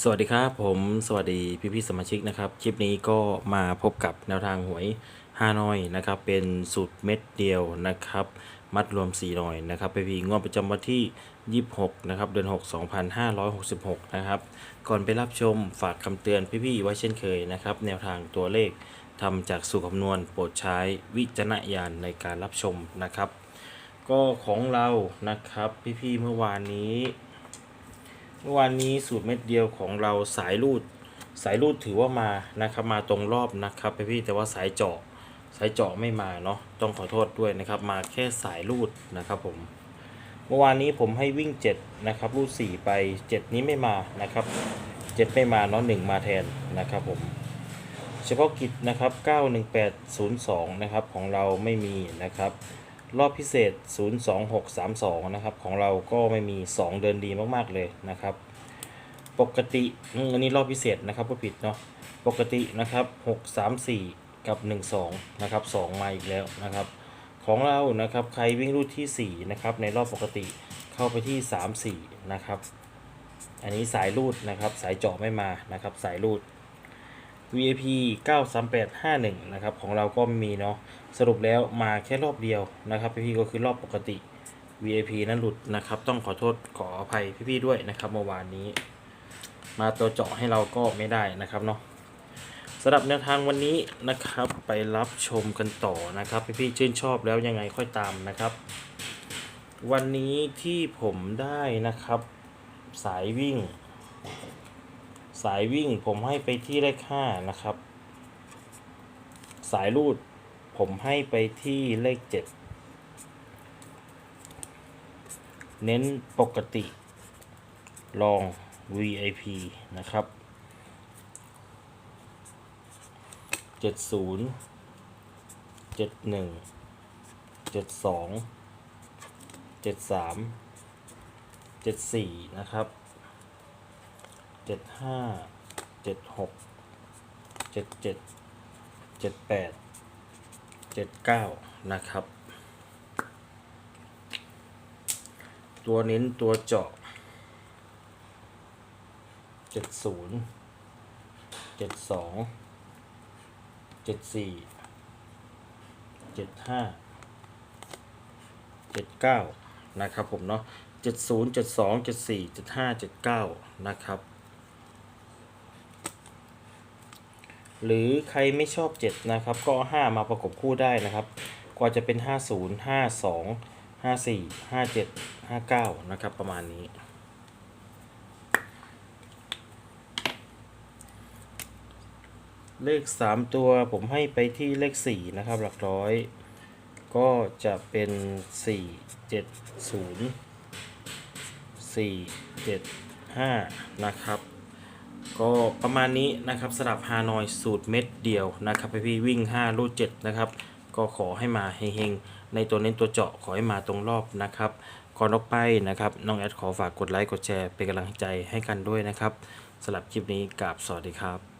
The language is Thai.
สวัสดีครับผมสวัสดีพี่พี่สมาชิกนะครับ คลิปนี้ก็มาพบกับแนวทางหวยฮานอยนะครับ เป็นสูตรเม็ดเดียวนะครับ มัดรวม4หน่อยนะครับไปพีงวดประจำวันที่ 26 นะครับ เดือน 6 2566 นะครับ ก่อนไปรับชมฝากคำเตือนพี่ๆไว้เช่นเคยนะครับ แนวทางตัวเลขทำจากสูตรคำนวณโปรดใช้วิจารณญาณในการรับชมนะครับ ก็ของเรานะครับพี่ๆเมื่อวานนี้ เมื่อวานนี้สูตรเม็ดเดียวของเราสายรูด สายรูดถือว่ามานะครับมาตรงรอบนะครับพี่แต่ว่าสายเจาะสายเจาะไม่มาเนาะต้องขอโทษด้วยนะครับ มาแค่สายรูดนะครับผมเมื่อวานนี้ผมให้วิ่ง 7 นะครับ รูด 4 ไป 7 นี้ไม่มานะครับ 7 ไม่มาเนาะ1มาแทนนะครับผมเฉพาะกิจนะครับ 91802 นะครับ ของเราไม่มีนะครับ รอบพิเศษ 02632 นะครับ ของเราก็ไม่มี 2 เดินดีมากๆเลยนะครับ ปกติอันนี้รอบพิเศษนะครับก็ผิดเนาะปกตินะครับ 634 กับ 12 นะครับ 2 มาอีกแล้วนะครับ ของเรานะครับใครวิ่งรูดที่ 4 นะครับ ในรอบปกติเข้าไปที่ 34 นะครับ อันนี้สายรูดนะครับ สายเจาะไม่มานะครับ สายรูด VIP 93851 นะครับ ของเราก็ม่มีเนาะสรุปแล้วมาแค่รอบเดียวนะครับ พี่ๆก็คือรอบปกติ VIP นั้นหลุดนะครับ ต้องขอโทษขออภัยพี่ๆด้วยนะครับเมื่อวานนี้ มาตัวเจาะให้เราก็ไม่ได้นะครับเนาะสำหรับแนวทางวันนี้นะครับไปรับชมกันต่อนะครับ พี่ๆชื่นชอบแล้วยังไงค่อยตามนะครับ วันนี้ที่ผมได้นะครับ สายวิ่ง สายวิ่งผมให้ไปที่เลขห้านะครับ สายรูดผมให้ไปที่เลขเจ็ดเน้นปกติลอง VIP นะครับเจ็ดศูนย์เจ็ดหนึ่งเจ็ดสองเจ็ดสามเจ็ดสี่นะครับ เจ็ดห้าเจ็ดหกเจ็ดเจ็ดเจ็ดแปดเจ็ดเก้านะครับ ตัวเน้นตัวเจาะเจ็ดศูนย์เจ็ดสองเจ็ดสี่เจ็ดห้าเจ็ดเก้านะครับผมเนาะเจ็ดศูนย์เจ็ดสองเจ็ดสี่เจ็ดห้าเจ็ดเก้านะครับ หรือใครไม่ชอบ 7 นะครับ ก็เอา5มาประกบคู่ได้นะครับ กว่าจะเป็น 50 52 54 57 59 นะครับ ประมาณนี้ เลข 3 ตัวผมให้ไปที่เลข 4 นะครับ หลักร้อย ก็จะเป็น 4 7 0 4 7 5 นะครับ ก็ประมาณนี้นะครับสลับฮานอยสูตรเม็ดเดียวนะครับพี่พี่วิ่ง5รูด7นะครับก็ขอให้มาเฮงๆในตัวเน้นตัวเจาะขอให้มาตรงรอบนะครับก่อนออกไปนะครับน้องแอดขอฝากกดไลค์กดแชร์เป็นกำลังใจให้กันด้วยนะครับสำหรับคลิปนี้กราบสวัสดีครับ